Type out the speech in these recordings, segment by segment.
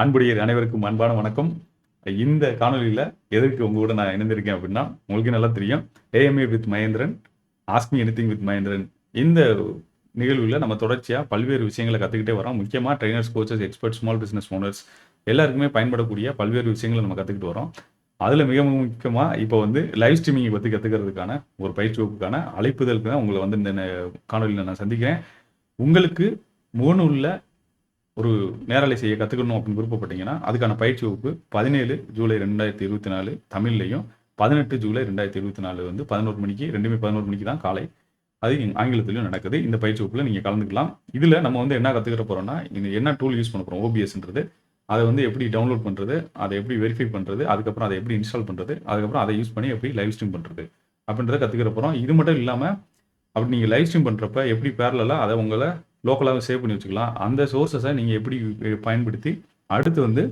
அன்புடையர் அனைவருக்கும் அன்பான வணக்கம். இந்த காணொலியில் எதற்கு உங்க கூட நான் இணைந்திருக்கேன் அப்படின்னா உங்களுக்கு நல்லா தெரியும். AMA with Mahendran ask me anything with Mahendran. இந்த நிகழ்வில் நம்ம தொடர்ச்சியாக பல்வேறு விஷயங்களை கற்றுக்கிட்டே வரோம். முக்கியமாக trainers coaches expert small business owners எல்லாருக்குமே பயன்படக்கூடிய பல்வேறு விஷயங்களை நம்ம கற்றுக்கிட்டு வரோம். அதில் மிக முக்கியமாக இப்போ வந்து லைவ் ஸ்ட்ரீமிங்கை பற்றி கற்றுக்கிறதுக்கான ஒரு பயிற்சி வகுப்புக்கான அழைப்புதலுக்கு தான் உங்களை வந்து இந்த காணொலியில் நான் சந்திக்கிறேன். உங்களுக்கு முகநூலில் ஒரு நேரலை செய்ய கற்றுக்கணும் அப்படின்னு விருப்பப்பட்டீங்கன்னா அதுக்கான பயிற்சி வகுப்பு பதினேழு ஜூலை ரெண்டாயிரத்தி இருபத்தி நாலு தமிழ்லையும் பதினெட்டு ஜூலை ரெண்டாயிரத்தி இருபத்தி நாலு வந்து பதினோரு மணிக்கு ரெண்டுமே பதினோரு மணிக்கு தான் காலை. அது ஆங்கிலத்திலையும் நடக்குது. இந்த பயிற்சி வகுப்பில் நீங்கள் கலந்துக்கலாம். இதில் நம்ம வந்து என்ன கற்றுக்கிற போகிறோம்னா இந்த என்ன டூல் யூஸ் பண்ண போகிறோம் ஓபிஎஸ்ன்றது அதை வந்து எப்படி டவுன்லோட் பண்ணுறது அதை எப்படி வெரிஃபை பண்ணுறது அதுக்கப்புறம் அதை எப்படி இன்ஸ்டால் பண்ணுறது அதுக்கப்புறம் அதை யூஸ் பண்ணி எப்படி லைவ் ஸ்ட்ரீம் பண்ணுறது அப்படின்றத கற்றுக்கிற போகிறோம் இது மட்டும் இல்லாமல் அப்படி நீங்கள் லைவ் ஸ்ட்ரீம் பண்ணுறப்ப எப்படி பேரலாக அதை உங்களை லோக்கலாக சேவ் பண்ணி வச்சுக்கலாம். அந்த சோர்ஸஸை நீங்கள் எப்படி பயன்படுத்தி அடுத்து வந்து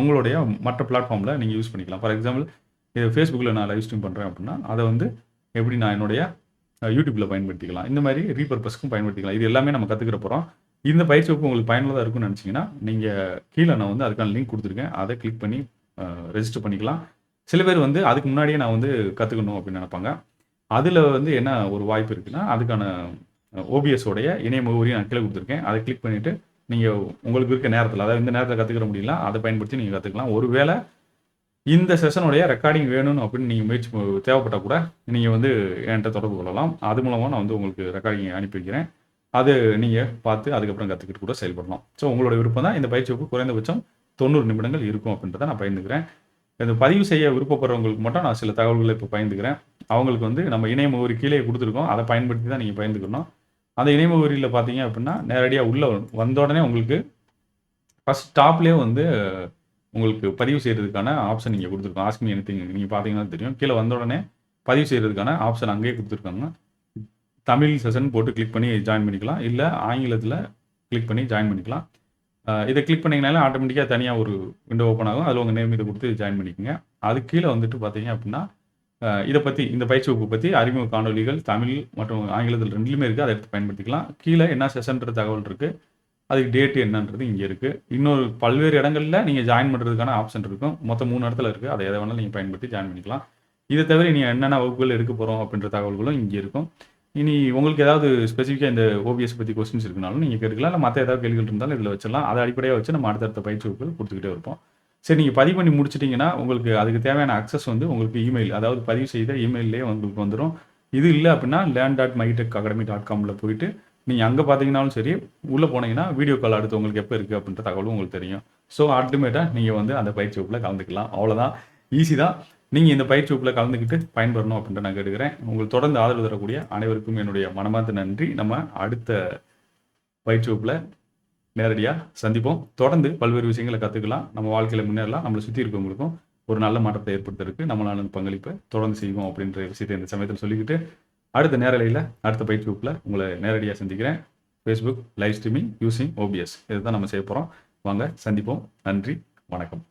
உங்களுடைய மற்ற பிளாட்ஃபார்மில் நீங்கள் யூஸ் பண்ணிக்கலாம். ஃபார் எக்ஸாம்பிள் இது ஃபேஸ்புக்கில் நான் லைவ் ஸ்ட்ரீம் பண்ணுறேன் அப்படின்னா அதை வந்து எப்படி நான் என்னுடைய யூடியூப்பில் பயன்படுத்திக்கலாம். இந்த மாதிரி ரீபர்பஸ்க்கும் பயன்படுத்திக்கலாம். இது எல்லாமே நம்ம கற்றுக்கிற போகிறோம் இந்த பயிற்சி வகுப்பு உங்களுக்கு பயனுள்ளதாக இருக்கும்னு நினச்சிங்கன்னா நீங்கள் கீழே நான் வந்து அதுக்கான லிங்க் கொடுத்துருக்கேன். அதை கிளிக் பண்ணி ரெஜிஸ்டர் பண்ணிக்கலாம். சில பேர் வந்து அதுக்கு முன்னாடியே நான் வந்து கற்றுக்கணும் அப்படின்னு நினைப்பாங்க. அதில் வந்து என்ன ஒரு வாய்ப்பு இருக்குன்னா அதுக்கான ஓபிஎஸோடைய உடைய இணைய முகவரியை நான் கீழே கொடுத்துருக்கேன். அதை கிளிக் பண்ணிவிட்டு நீங்கள் உங்களுக்கு இருக்க நேரத்தில் அதாவது இந்த நேரத்தில் கற்றுக்கிற முடியல அதை பயன்படுத்தி நீங்கள் கற்றுக்கலாம் ஒருவேளை இந்த செஷனுடைய ரெக்கார்டிங் வேணும்னு அப்படின்னு நீங்கள் முயற்சி தேவைப்பட்டால் கூட நீங்கள் வந்து என்கிட்ட தொடர்பு கொள்ளலாம். அது மூலமாக நான் வந்து உங்களுக்கு ரெக்கார்டிங் அனுப்பி வைக்கிறேன். அது நீங்கள் பார்த்து அதுக்கப்புறம் கற்றுக்கிட்டு கூட செயல்படலாம். ஸோ உங்களோட விருப்பம் தான் இந்த பயிற்சி வகுப்பு குறைந்தபட்சம் தொண்ணூறு நிமிடங்கள் இருக்கும் அப்படின்றத நான் பயந்துக்கிறேன். இந்த பதிவு செய்ய விருப்பப்படுறவங்களுக்கு மட்டும் நான் சில தகவல்களை இப்போ பயந்துக்கிறேன். அவங்களுக்கு வந்து நம்ம இணைய முகவரி கீழே கொடுத்துருக்கோம். அதை பயன்படுத்தி தான் நீங்கள் பயந்துக்கணும். அந்த இணைமுகவரியில் பார்த்தீங்க அப்படின்னா நேரடியாக உள்ளே வந்த உடனே உங்களுக்கு ஃபஸ்ட் டாப்லேயே வந்து உங்களுக்கு பதிவு செய்கிறதுக்கான ஆப்ஷன் நீங்கள் கொடுத்துருக்கோம் ஆஸ்மி எனி நீங்கள் பார்த்தீங்கன்னா தெரியும். கீழே வந்த உடனே பதிவு செய்கிறதுக்கான ஆப்ஷன் அங்கேயே கொடுத்துருக்காங்க. தமிழ் செஷன் போட்டு கிளிக் பண்ணி ஜாயின் பண்ணிக்கலாம். இல்லை ஆங்கிலத்தில் கிளிக் பண்ணி ஜாயின் பண்ணிக்கலாம். இதை கிளிக் பண்ணிங்கனாலே ஆட்டோமேட்டிக்காக தனியாக ஒரு விண்டோ ஓப்பன் ஆகும். அதில் உங்கள் நேம் இதை கொடுத்து ஜாயின் பண்ணிக்கோங்க. அது கீழே வந்துட்டு பார்த்தீங்க அப்படின்னா இதை பற்றி இந்த பயிற்சி வகுப்பு பற்றி அறிமுக காணொலிகள் தமிழ் மற்றும் ஆங்கிலத்தில் ரெண்டுலையுமே இருக்குது அதை எடுத்து பயன்படுத்திக்கலாம். கீழே என்ன செஷன்ற தகவல் இருக்குது அதுக்கு டேட்டு என்னன்றது இங்கே இருக்குது இன்னொரு பல்வேறு இடங்களில் நீங்கள் ஜாயின் பண்ணுறதுக்கான ஆப்ஷன் இருக்கும். மொத்தம் மூணு இடத்துல இருக்குது அதை எதை வேணாலும் நீங்கள் பயன்படுத்தி ஜாயின் பண்ணிக்கலாம். இதை தவிர நீங்கள் என்னென்ன வகுப்புகள் எடுக்க போகிறோம் அப்படின்ற தகவல்களும் இங்கே இருக்கும். இனி உங்களுக்கு ஏதாவது ஸ்பெசிஃபிக்காக இந்த ஓபிஎஸ் பற்றி கொஸ்டின்ஸ் இருக்குனாலும் நீங்கள் கேட்கலாம் இல்லை மற்ற ஏதாவது கேள்விகள் இருந்தாலும் இதில் வச்சிடலாம். அதை அடிப்படையாக வச்சு நம்ம அடுத்தடுத்த பயிற்சி வகுப்புகள் கொடுத்துக்கிட்டே இருப்போம். சரி நீங்கள் பதிவு பண்ணி முடிச்சிட்டிங்கன்னா உங்களுக்கு அதுக்கு தேவையான அக்சஸ் வந்து உங்களுக்கு இமெயில் அதாவது பதிவு செய்த இமெயிலே உங்களுக்கு வந்துடும் இது இல்லை அப்படின்னா land dot mytech academy dot காமில் போயிட்டு நீங்கள் அங்கே பார்த்தீங்கன்னாலும் சரி உள்ளே போனீங்கன்னா வீடியோ கால் அடுத்து உங்களுக்கு எப்போ இருக்குது அப்படின்ற தகவலும் உங்களுக்கு தெரியும். ஸோ அல்டிமேட்டாக நீங்கள் வந்து அந்த பயிற்சி வகுப்பில் கலந்துக்கலாம். அவ்வளோதான் ஈஸி தான். நீங்கள் இந்த பயிற்சி வகுப்பில் கலந்துக்கிட்டு பயன்பெறணும் அப்படின்ட்டு நான் கேட்டுக்கிறேன். உங்களுக்கு தொடர்ந்து ஆதரவு தரக்கூடிய அனைவருக்கும் என்னுடைய மனமார்ந்த நன்றி. நம்ம அடுத்த பயிற்சி வகுப்பில் நேரடியாக சந்திப்போம். தொடர்ந்து பல்வேறு விஷயங்களை கற்றுக்கலாம் நம்ம வாழ்க்கையில் முன்னேறலாம். நம்மளை சுற்றி இருக்கவங்களுக்கும் ஒரு நல்ல மாற்றத்தை ஏற்படுத்துறதுக்கு நம்மளால பங்களிப்பை தொடர்ந்து செய்வோம் அப்படின்ற விஷயத்தை இந்த சமயத்தில் சொல்லிக்கிட்டு அடுத்த நேரலையில் அடுத்த பயிற்சி வகுப்பில் உங்களை நேரடியாக சந்திக்கிறேன். Facebook live streaming using OBS இதுதான் நம்ம செய்ய போகிறோம் வாங்க சந்திப்போம். நன்றி வணக்கம்.